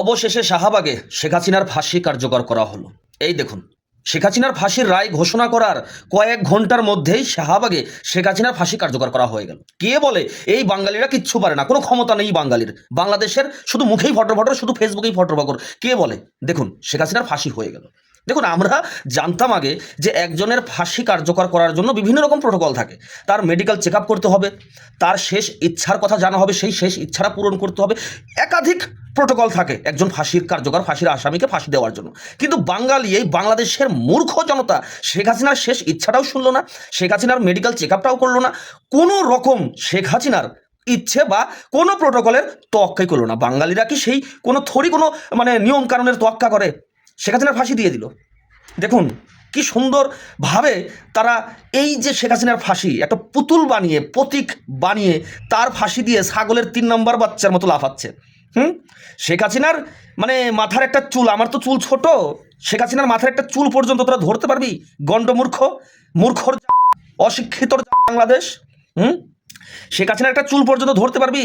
অবশেষে শাহাবাগে শেখ হাসিনার ফাঁসি কার্যকর করা হলো। এই দেখুন, শেখ হাসিনার ফাঁসির রায় ঘোষণা করার কয়েক ঘণ্টার মধ্যেই শাহাবাগে শেখ হাসিনার ফাঁসি কার্যকর করা হয়ে গেল। কে বলে, এই বাঙালিরা কিচ্ছু পারে না, কোনো ক্ষমতা নেই বাঙালির। বাংলাদেশের শুধু মুখেই ফটো ফটো শুধু ফেসবুকেই ফটো ফকর কে বলে, দেখুন, শেখ হাসিনার ফাঁসি হয়ে গেল। দেখুন, আমরা জানতাম আগে যে একজনের ফাঁসি কার্যকর করার জন্য বিভিন্ন রকম প্রোটোকল থাকে। তার মেডিকেল চেক করতে হবে, তার শেষ ইচ্ছার কথা জানা হবে, সেই শেষ ইচ্ছাটা পূরণ করতে হবে। একাধিক প্রোটোকল থাকে একজন ফাঁসির কার্যকর, ফাঁসির আসামিকে ফাঁসি দেওয়ার জন্য। কিন্তু বাঙালি এই বাংলাদেশের মূর্খ জনতা শেখ হাসিনার শেষ ইচ্ছাটাও শুনলো না, শেখ হাসিনার মেডিকেল চেক আপটাও করল না, কোনো রকম শেখ হাসিনার ইচ্ছে বা কোনো প্রোটোকলের তোয়াক্কাই করল না। বাঙালিরা কি সেই কোনো থরি কোনো মানে নিয়ম কানুনের তোয়াক্কা করে? শেখ হাসিনার ফাঁসি দিয়ে দিল। দেখুন, কি সুন্দরভাবে তারা এই যে শেখ হাসিনার ফাঁসি, একটা পুতুল বানিয়ে, প্রতীক বানিয়ে তার ফাঁসি দিয়ে ছাগলের তিন নম্বর বাচ্চার মতো লাফাচ্ছে। হুম? শেখ হাসিনার মানে মাথার একটা চুল, আমার তো চুল ছোট, শেখ হাসিনার মাথার একটা চুল পর্যন্ত তোরা ধরতে পারবি? গণ্ডমূর্খ, মূর্খর অশিক্ষিতর বাংলাদেশ, হুম? শেখ হাসিনার একটা চুল পর্যন্ত ধরতে পারবি?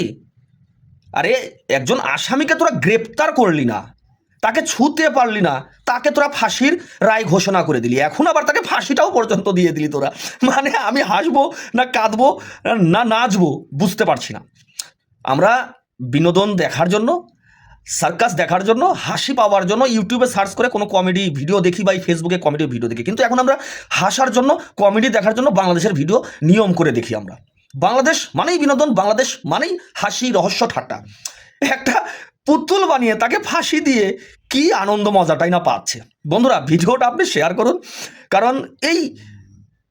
আরে, একজন আসামিকে তোরা গ্রেপ্তার করলি না। তাকে ছুতে পারলি না, তাকে তোরা ফাঁসির রায় ঘোষণা করে দিলি। এখন আবার তাকে ফাঁসিটাও পর্যন্ত দিয়ে দিলি তোরা। মানে আমি হাসবো না কাঁদবো না নাচবো বুঝতে পারছি না। আমরা বিনোদন দেখার জন্য, সার্কাস দেখার জন্য, হাসি পাওয়ার জন্য ইউটিউবে সার্চ করে কোনো কমেডি ভিডিও দেখি বা ফেসবুকে কমেডি ভিডিও দেখি। কিন্তু এখন আমরা হাসার জন্য, কমেডি দেখার জন্য বাংলাদেশের ভিডিও নিয়ম করে দেখি আমরা। বাংলাদেশ মানেই বিনোদন, বাংলাদেশ মানেই হাসি রহস্য ঠাট্টা। একটা পুতুল বানিয়ে তাকে ফাঁসি দিয়ে কি আনন্দ মজাটাই না পাচ্ছে। বন্ধুরা ভিডিওটা আপনি শেয়ার করুন। কারণ এই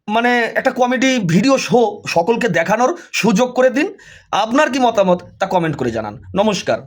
মানে একটা কমেডি ভিডিও শো সকলকে দেখানোর সুযোগ করে দিন। আপনার কি মতামত তা কমেন্ট করে জানান। নমস্কার।